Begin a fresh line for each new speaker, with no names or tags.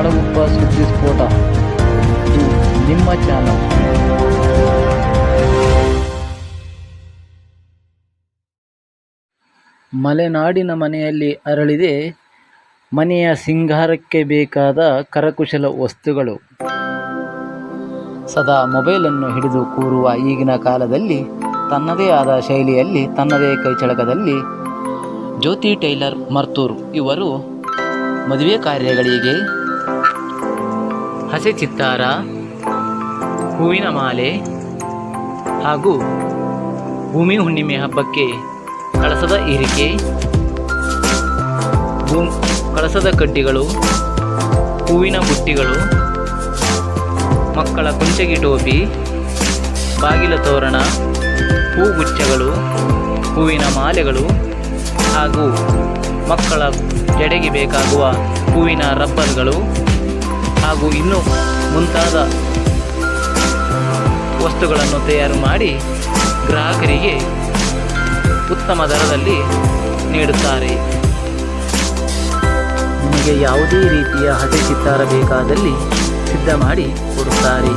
ಕಾಡಗುಪ್ಪ ಸುದ್ದಿ ಸ್ಫೋಟ. ಇದು ನಿಮ್ಮ ಚಾನಲ್ ಮಲೆನಾಡಿನ ಮನೆಯಲ್ಲಿ ಅರಳಿದೆ, ಮನೆಯ ಸಿಂಗಾರಕ್ಕೆ ಬೇಕಾದ ಕರಕುಶಲ ವಸ್ತುಗಳು. ಸದಾ ಮೊಬೈಲನ್ನು ಹಿಡಿದು ಕೂರುವ ಈಗಿನ ಕಾಲದಲ್ಲಿ, ತನ್ನದೇ ಆದ ಶೈಲಿಯಲ್ಲಿ, ತನ್ನದೇ ಕೈಚಳಕದಲ್ಲಿ ಜ್ಯೋತಿ ಟೈಲರ್ ಮರ್ತೂರ್. ಇವರು ಮದುವೆ ಕಾರ್ಯಗಳಿಗೆ ಹಸೆ ಚಿತ್ತಾರ ಹೂವಿನ ಮಾಲೆ ಹಾಗೂ ಭೂಮಿ ಹುಣ್ಣಿಮೆ ಹಬ್ಬಕ್ಕೆ ಕಳಸದ ಇರಿಕೆ ಭೂ, ಕಳಸದ ಕಡ್ಡಿಗಳು, ಹೂವಿನ ಬುಟ್ಟಿಗಳು, ಮಕ್ಕಳ ಕುಂಚಗಿ ಟೋಪಿ, ಬಾಗಿಲ ತೋರಣ ಹೂಗುಚ್ಛಗಳು ಹೂವಿನ ಮಾಲೆಗಳು ಹಾಗೂ ಮಕ್ಕಳ ಜಡೆಗೆ ಬೇಕಾಗುವ ಹೂವಿನ ರಬ್ಬರ್ಗಳು ಹಾಗೂ ಇನ್ನೂ ಮುಂತಾದ ವಸ್ತುಗಳನ್ನು ತಯಾರು ಮಾಡಿ ಗ್ರಾಹಕರಿಗೆ ಉತ್ತಮ ದರದಲ್ಲಿ ನೀಡುತ್ತಾರೆ. ನಿಮಗೆ ಯಾವುದೇ ರೀತಿಯ ಹಸೆ ಚಿತ್ತಾರ ಬೇಕಾದಲ್ಲಿ ಸಿದ್ಧ ಮಾಡಿ ಕೊಡುತ್ತಾರೆ.